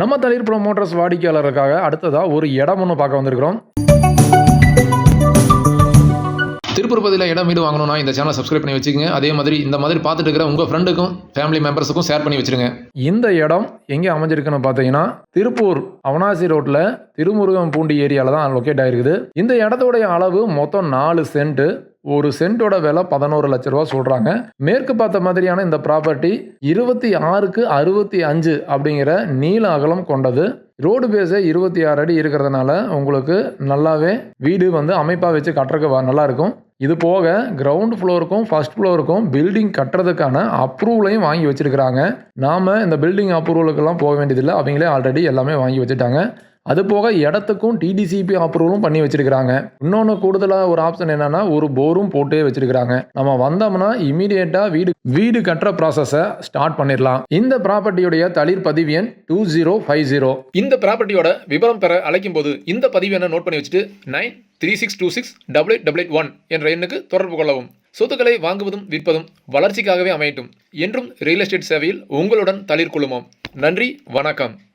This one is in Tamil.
நம்ம தளிர் ப்ரொமோட்டர்ஸ் வாடிக்கையாளருக்காக அடுத்ததாக ஒரு இடம் ஒன்று பார்க்க வந்திருக்கிறோம். திருப்பதியில் இடம் வீடு வாங்கணும்னா இந்த சேனலை சப்ஸ்கிரைப் பண்ணி வச்சுக்கோங்க. அதே மாதிரி இந்த மாதிரி பார்த்துட்டு இருக்கிற உங்கள் ஃப்ரெண்டுக்கும் ஃபேமிலி மெம்பர்ஸுக்கும் ஷேர் பண்ணி வச்சிருங்க. இந்த இடம் எங்கே அமைஞ்சிருக்குன்னு பார்த்தீங்கன்னா திருப்பூர் அவனாசி ரோட்டில் திருமுருகன் பூண்டி ஏரியாவில் தான் லொக்கேட் ஆகிருக்குது இந்த இடத்தோடைய அளவு மொத்தம் நாலு சென்ட்டு ஒரு சென்ட்டோட விலை பதினோரு லட்ச ரூபா சொல்கிறாங்க மேற்கு பார்த்த மாதிரியான இந்த ப்ராப்பர்ட்டி இருபத்தி ஆறுக்கு அறுபத்தி அஞ்சு அப்படிங்கிற நீள அகலம் கொண்டது. ரோடு பேஸே இருபத்தி ஆறு அடி இருக்கிறதுனால உங்களுக்கு நல்லாவே வீடு வந்து அமைப்பாக வச்சு கட்டுறதுக்கு வ- இது போக கிரவுண்ட் ஃப்ளோருக்கும் ஃபர்ஸ்ட் ஃப்ளோருக்கும் பில்டிங் கட்டுறதுக்கான அப்ரூவலையும் வாங்கி வச்சுருக்கிறாங்க. நாம் இந்த பில்டிங் அப்ரூவலுக்கெல்லாம் போக வேண்டியதில்லை. அவங்களே ஆல்ரெடி எல்லாமே வாங்கி வச்சுட்டாங்க. அது போக இடத்துக்கும் டிடிசிபி அப்ரூவலும் பண்ணி வச்சிருக்கிறாங்க. இன்னொன்று கூடுதலாக ஒரு ஆப்ஷன் என்னன்னா ஒரு போரும் போட்டே வச்சிருக்கிறாங்க. நம்ம வந்தோம்னா இமீடியட்டாக வீடு வீடு கட்டுற ப்ராசஸை ஸ்டார்ட் பண்ணிடலாம். இந்த ப்ராப்பர்ட்டியுடைய தளிர் பதிவு எண் டூ ஜீரோ ஃபைவ் ஜீரோ இந்த ப்ராப்பர்ட்டியோட விவரம் பெற அழைக்கும் போது இந்த பதிவு என்ன நோட் பண்ணி வச்சுட்டு nine three six two six double eight double eight one என்ற எண்ணுக்கு தொடர்பு கொள்ளவும். சொத்துக்களை வாங்குவதும் விற்பதும் வளர்ச்சிக்காகவே அமையட்டும் என்றும் ரியல் எஸ்டேட் சேவையில் உங்களுடன் தளிர் குழுமம் நன்றி வணக்கம்.